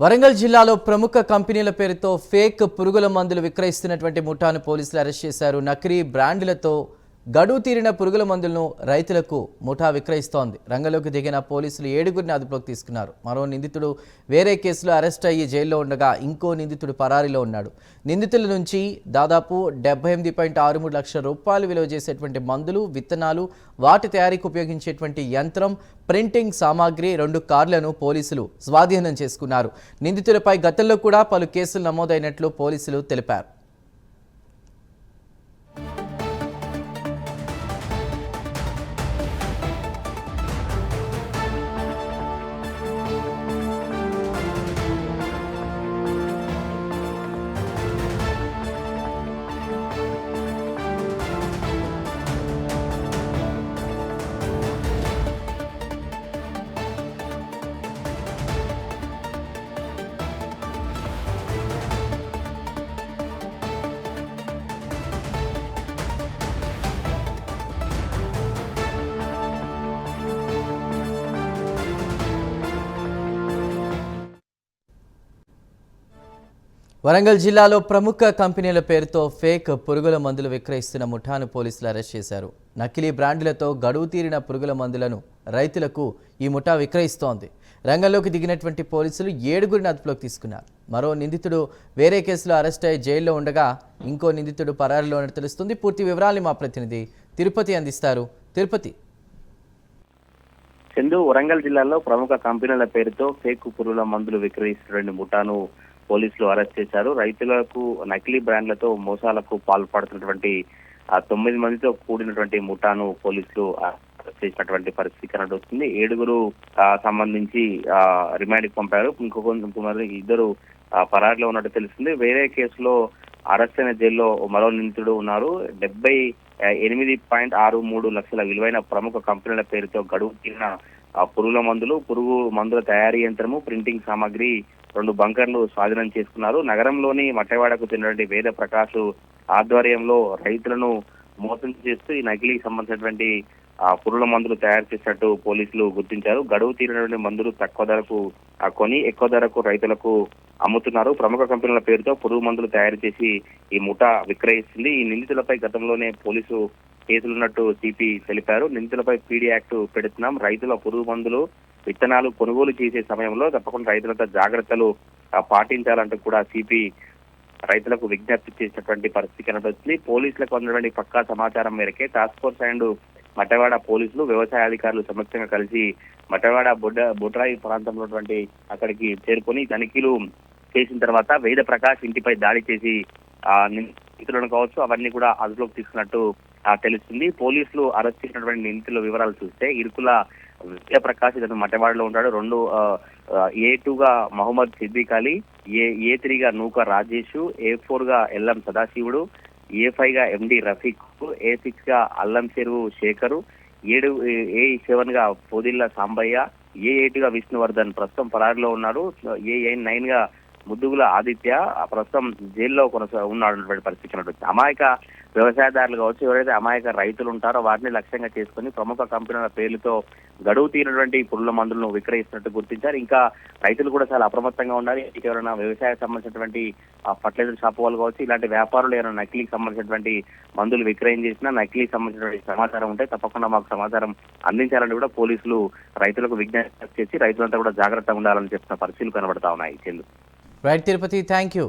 వరంగల్ జిల్లాలో ప్రముఖ కంపెనీల పేరుతో ఫేక్ పురుగుల మందులు విక్రయిస్తున్నటువంటి ముఠాను పోలీసులు అరెస్ట్ చేశారు. నకిలీ బ్రాండ్లతో గడువు తీరిన పురుగుల మందులను రైతులకు ముఠా విక్రయిస్తోంది. రంగంలోకి దిగిన పోలీసులు ఏడుగురిని అదుపులోకి తీసుకున్నారు. మరో నిందితుడు వేరే కేసులో అరెస్ట్ అయ్యి జైల్లో ఉండగా ఇంకో నిందితుడు పరారీలో ఉన్నాడు. నిందితుల నుంచి దాదాపు డెబ్బై ఎనిమిది పాయింట్ ఆరు మూడు లక్షల రూపాయలు విలువ చేసేటువంటి మందులు విత్తనాలు వాటి తయారీకి ఉపయోగించేటువంటి యంత్రం ప్రింటింగ్ సామాగ్రి రెండు కార్లను పోలీసులు స్వాధీనం చేసుకున్నారు. నిందితులపై గతంలో కూడా పలు కేసులు నమోదైనట్లు పోలీసులు తెలిపారు. వరంగల్ జిల్లాలో ప్రముఖ కంపెనీల పేరుతో ఫేక్ పురుగుల మందులు విక్రయిస్తున్న ముఠాను పోలీసులు అరెస్ట్ చేశారు. నకిలీ బ్రాండ్లతో గడువు తీరిన పురుగుల మందులను రైతులకు ఈ ముఠా విక్రయిస్తోంది. రంగంలోకి దిగినటువంటి పోలీసులు ఏడుగురిని అదుపులోకి తీసుకున్నారు. మరో నిందితుడు వేరే కేసులో అరెస్ట్ అయ్యి జైల్లో ఉండగా ఇంకో నిందితుడు పరారిలో ఉన్నట్టు తెలుస్తుంది. పూర్తి వివరాలు మా ప్రతినిధి తిరుపతి అందిస్తారు. తిరుపతి. చందు వరంగల్ జిల్లాలో ప్రముఖ కంపెనీల పేరుతో ఫేక్ పురుగుల మందులు విక్రయిస్తున్న ముఠాను పోలీసులు అరెస్ట్ చేశారు. రైతులకు నకిలీ బ్రాండ్లతో మోసాలకు పాల్పడుతున్నటువంటి తొమ్మిది మందితో కూడినటువంటి ముఠాను పోలీసులు అరెస్ట్ చేసినటువంటి పరిస్థితి కనబడుతుంది. ఏడుగురు సంబంధించి రిమాండ్ పంపారు. ఇంకొక ఇంకొంతమంది ఇద్దరు పరారిలో ఉన్నట్టు తెలుస్తుంది. వేరే కేసులో అరెస్ట్ అయిన జైల్లో మరో నిందితుడు ఉన్నారు. డెబ్బై ఎనిమిది పాయింట్ ఆరు మూడు లక్షల విలువైన ప్రముఖ కంపెనీల పేరుతో గడువు తీరిన పురుగుల మందులు పురుగు మందుల తయారీ యంత్రము ప్రింటింగ్ సామాగ్రి రెండు బంకర్లు స్వాధీనం చేసుకున్నారు. నగరంలోని మట్టవాడకు చెందినటువంటి వేద ప్రకాష్ ఆధ్వర్యంలో రైతులను మోసం చేస్తూ ఈ నకిలీకి సంబంధించినటువంటి ఆ పురుగుల మందులు తయారు చేసినట్టు పోలీసులు గుర్తించారు. గడువు తీరినటువంటి మందులు తక్కువ ధరకు కొని ఎక్కువ ధరకు రైతులకు అమ్ముతున్నారు. ప్రముఖ కంపెనీల పేరుతో పురుగు మందులు తయారు చేసి ఈ ముఠా విక్రయిస్తుంది. ఈ నిందితులపై గతంలోనే పోలీసు కేసులున్నట్టు సిపి తెలిపారు. నిందితులపై పీడీ యాక్ట్ పెడుతున్నాం. రైతుల పురుగు మందులు విత్తనాలు కొనుగోలు చేసే సమయంలో తప్పకుండా రైతులతో జాగ్రత్తలు పాటించాలంటూ కూడా సిపి రైతులకు విజ్ఞప్తి చేసినటువంటి పరిస్థితి కనబడుతుంది. పోలీసులకు అందినటువంటి పక్కా సమాచారం మేరకే టాస్క్ ఫోర్స్ అండ్ మటవాడ పోలీసులు వ్యవసాయ అధికారులు సమక్షంగా కలిసి మటవాడ బుడ్డ బుట్రాయి ప్రాంతంలో ఉన్నటువంటి అక్కడికి చేరుకొని తనిఖీలు చేసిన తర్వాత వేద ప్రకాష్ ఇంటిపై దాడి చేసి ఆ నిందితులను కావచ్చు అవన్నీ కూడా అదుపులోకి తీసుకున్నట్టు తెలుస్తుంది. పోలీసులు అరెస్ట్ చేసినటువంటి నిందితుల వివరాలు చూస్తే ఇరుకుల విజయ ప్రకాష్ ఇతను మటవాడలో ఉంటాడు. రెండు ఏ టూగా మహమ్మద్ సిద్దిక్ అలీ ఏ ఏ త్రీగా నూక రాజేష్ ఏ ఫోర్గా ఎల్ఎం సదాశివుడు ఏ ఫైవ్గా ఎండి రఫీక్ ఏ సిక్స్గా అల్లం చెరువు శేఖరు ఏడు ఏ సెవెన్గా పొదిల్ల సాంబయ్య ఏ ఎయిట్గా విష్ణువర్ధన్ ప్రస్తుతం పరారిలో ఉన్నాడు ఏ నైన్గా ముద్దుగుల ఆదిత్య ప్రస్తుతం జైల్లో కొనసా ఉన్నటువంటి పరిస్థితి కనబడుతుంది. అమాయక వ్యవసాయదారులు కావచ్చు ఎవరైతే అమాయక రైతులు ఉంటారో వాటిని లక్ష్యంగా చేసుకుని ప్రముఖ కంపెనీల పేర్లతో గడువు తీరినటువంటి పురుగుల మందులను విక్రయిస్తున్నట్టు గుర్తించారు. ఇంకా రైతులు కూడా చాలా అప్రమత్తంగా ఉండాలి. ఎవరైనా వ్యవసాయ సంబంధించినటువంటి ఆ, ఫర్టిలైజర్ షాప్ వాళ్ళు కావచ్చు ఇలాంటి వ్యాపారులు ఏమైనా నకిలీకి సంబంధించినటువంటి మందులు విక్రయం చేసినా నకిలీకి సంబంధించినటువంటి సమాచారం ఉంటే తప్పకుండా మాకు సమాచారం అందించాలని కూడా పోలీసులు రైతులకు విజ్ఞప్తి చేసి రైతులంతా కూడా జాగ్రత్తగా ఉండాలని చెప్తున్న పరిస్థితులు కనబడతా ఉన్నాయి. చెల్లు. Right Tirupati thank you